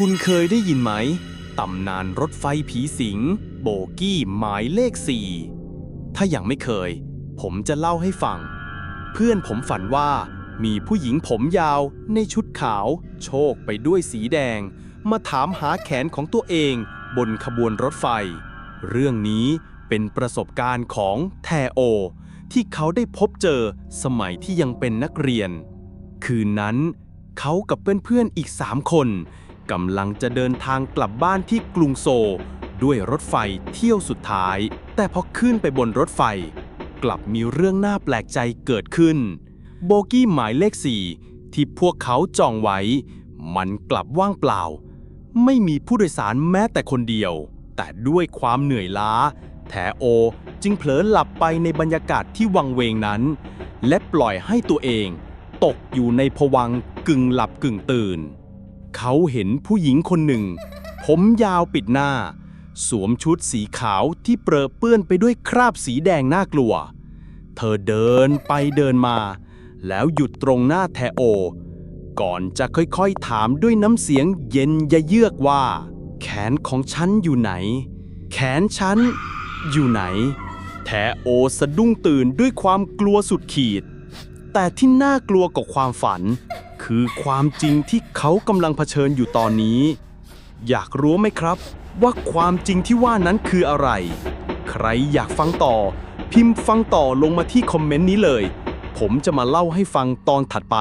คุณเคยได้ยินไหม ตำนานรถไฟผีสิง โบกี้หมายเลขสี่ถ้ายังไม่เคย ผมจะเล่าให้ฟัง เพื่อนผมฝันว่ามีผู้หญิงผมยาวในชุดขาว โชคไปด้วยสีแดง มาถามหาแขนของตัวเองบนขบวนรถไฟ เรื่องนี้เป็นประสบการณ์ของแทโอ ที่เขาได้พบเจอสมัยที่ยังเป็นนักเรียน คืนนั้น เขากับเพื่อนๆอีกสามคน กำลังจะเดินทางกลับบ้านที่กรุงโซลด้วยรถไฟเที่ยวสุดท้าย แต่พอขึ้นไปบนรถไฟ กลับมีเรื่องน่าแปลกใจเกิดขึ้น โบกี้หมายเลขสี่ที่พวกเขาจองไว้ มันกลับว่างเปล่า ไม่มีผู้โดยสารแม้แต่คนเดียว แต่ด้วยความเหนื่อยล้า แถโอจึงเผลอหลับไปในบรรยากาศที่วังเวงนั้น และปล่อยให้ตัวเอง ตกอยู่ในภวังกึ่งหลับกึ่งตื่น เขาเห็นผู้หญิงคนหนึ่ง ผมยาวปิดหน้า สวมชุดสีขาวที่เปรอะเปื้อนไปด้วยคราบสีแดงน่ากลัว เธอเดินไปเดินมา แล้วหยุดตรงหน้าแทโอ ก่อนจะค่อยๆถามด้วยน้ำเสียงเย็นยะเยือกว่า แขนของฉันอยู่ไหน แขนฉันอยู่ไหน แทโอสะดุ้งตื่นด้วยความกลัวสุดขีด แต่ที่น่ากลัวกว่าความฝัน คือความจริงที่เขากำลังเผชิญอยู่ตอนนี้ อยากรู้ไหมครับ ว่าความจริงที่ว่านั้นคืออะไร ใครอยากฟังต่อ พิมพ์ฟังต่อลงมาที่คอมเมนต์นี้เลย ผมจะมาเล่าให้ฟังตอนถัดไป